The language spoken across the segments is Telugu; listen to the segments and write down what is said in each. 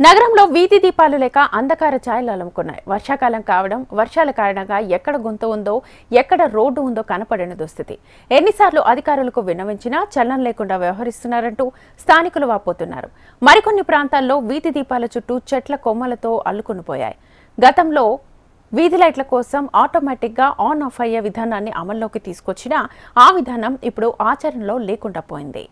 నగరంలో వీధి దీపాలు లేక అంధకార ఛాయలు అలుముకున్నాయి. వర్షాకాలం కావడం వర్షాల కారణంగా ఎక్కడ గుంత ఉందో ఎక్కడ రోడ్డు ఉందో కనపడని దుస్థితి. ఎన్నిసార్లు అధికారులకు విన్నవించినా చలనం లేకుండా వ్యవహరిస్తున్నారంటూ స్థానికులు వాపోతున్నారు. మరికొన్ని ప్రాంతాల్లో వీధి దీపాల చుట్టూ చెట్ల కొమ్మలతో అల్లుకునిపోయాయి గతంలో వీధి లైట్ల కోసం ఆటోమేటిక్గా ఆన్ ఆఫ్ అయ్యే విధానాన్ని అమల్లోకి తీసుకొచ్చినా ఆ విధానం ఇప్పుడు ఆచరణలో లేకుండా పోయింది.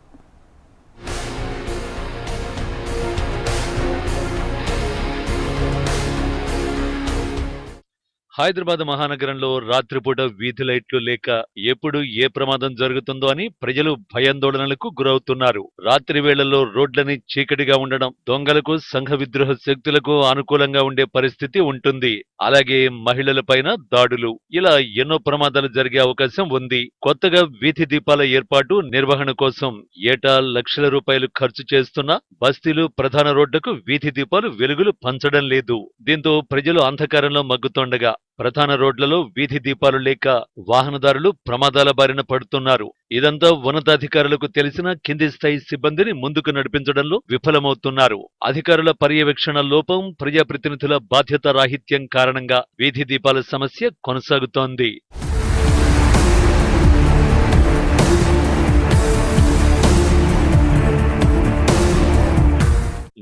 హైదరాబాద్ మహానగరంలో రాత్రిపూట వీధి లైట్లు లేక ఎప్పుడు ఏ ప్రమాదం జరుగుతుందో అని ప్రజలు భయాందోళనలకు గురవుతున్నారు. రాత్రి వేళల్లో రోడ్లని చీకటిగా ఉండడం దొంగలకు సంఘ విద్రోహ శక్తులకు అనుకూలంగా ఉండే పరిస్థితి ఉంటుంది. అలాగే మహిళలపైన దాడులు. ఇలా ఎన్నో ప్రమాదాలు జరిగే అవకాశం ఉంది. కొత్తగా వీధి దీపాల ఏర్పాటు నిర్వహణ కోసం ఏటా లక్షల రూపాయలు ఖర్చు చేస్తున్న బస్తీలు ప్రధాన రోడ్డుకు వీధి దీపాలు వెలుగులు పంచడం లేదు. దీంతో ప్రజలు అంధకారంలో మగ్గుతుండగా ప్రధాన రోడ్లలో వీధి దీపాలు లేక వాహనదారులు ప్రమాదాల బారిన పడుతున్నారు. ఇదంతా ఉన్నతాధికారులకు తెలిసిన కింది స్థాయి సిబ్బందిని ముందుకు నడిపించడంలో విఫలమవుతున్నారు. అధికారుల పర్యవేక్షణ లోపం ప్రజాప్రతినిధుల బాధ్యత రాహిత్యం కారణంగా వీధి దీపాల సమస్య కొనసాగుతోంది.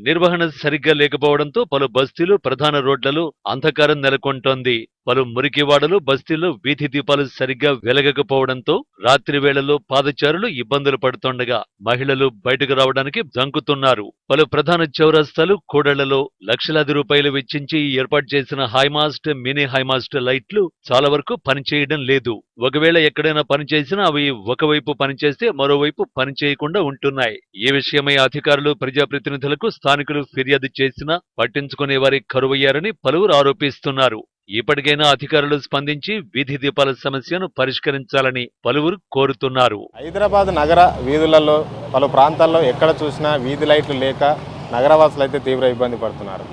నిర్వహణ సరిగ్గా లేకపోవడంతో పలు బస్తీలు ప్రధాన రోడ్లలో అంధకారం నెలకొంటోంది. పలు మురికివాడలు బస్తీల్లో వీధి దీపాలు సరిగ్గా వెలగకపోవడంతో రాత్రి వేళల్లో పాదచారులు ఇబ్బందులు పడుతుండగా మహిళలు బయటకు రావడానికి జంకుతున్నారు. పలు ప్రధాన చౌరస్తాలు కూడళ్ళలో లక్షలాది రూపాయలు వెచ్చించి ఏర్పాటు చేసిన హైమాస్ట్ మినీ హైమాస్ట్ లైట్లు చాలా వరకు పనిచేయడం లేదు. ఒకవేళ ఎక్కడైనా పనిచేసినా అవి ఒకవైపు పనిచేస్తే మరోవైపు పనిచేయకుండా ఉంటున్నాయి. ఈ విషయమై అధికారులు ప్రజాప్రతినిధులకు స్థానికులు ఫిర్యాదు చేసినా పట్టించుకునే వారి కరువయ్యారని పలువురు ఆరోపిస్తున్నారు. ఇప్పటికైనా అధికారులు స్పందించి వీధి దీపాల సమస్యను పరిష్కరించాలని పలువురు కోరుతున్నారు. హైదరాబాద్ నగర వీధులలో పలు ప్రాంతాల్లో ఎక్కడ చూసినా వీధి లైట్లు లేక నగరవాసులు అయితే తీవ్ర ఇబ్బంది పడుతున్నారు.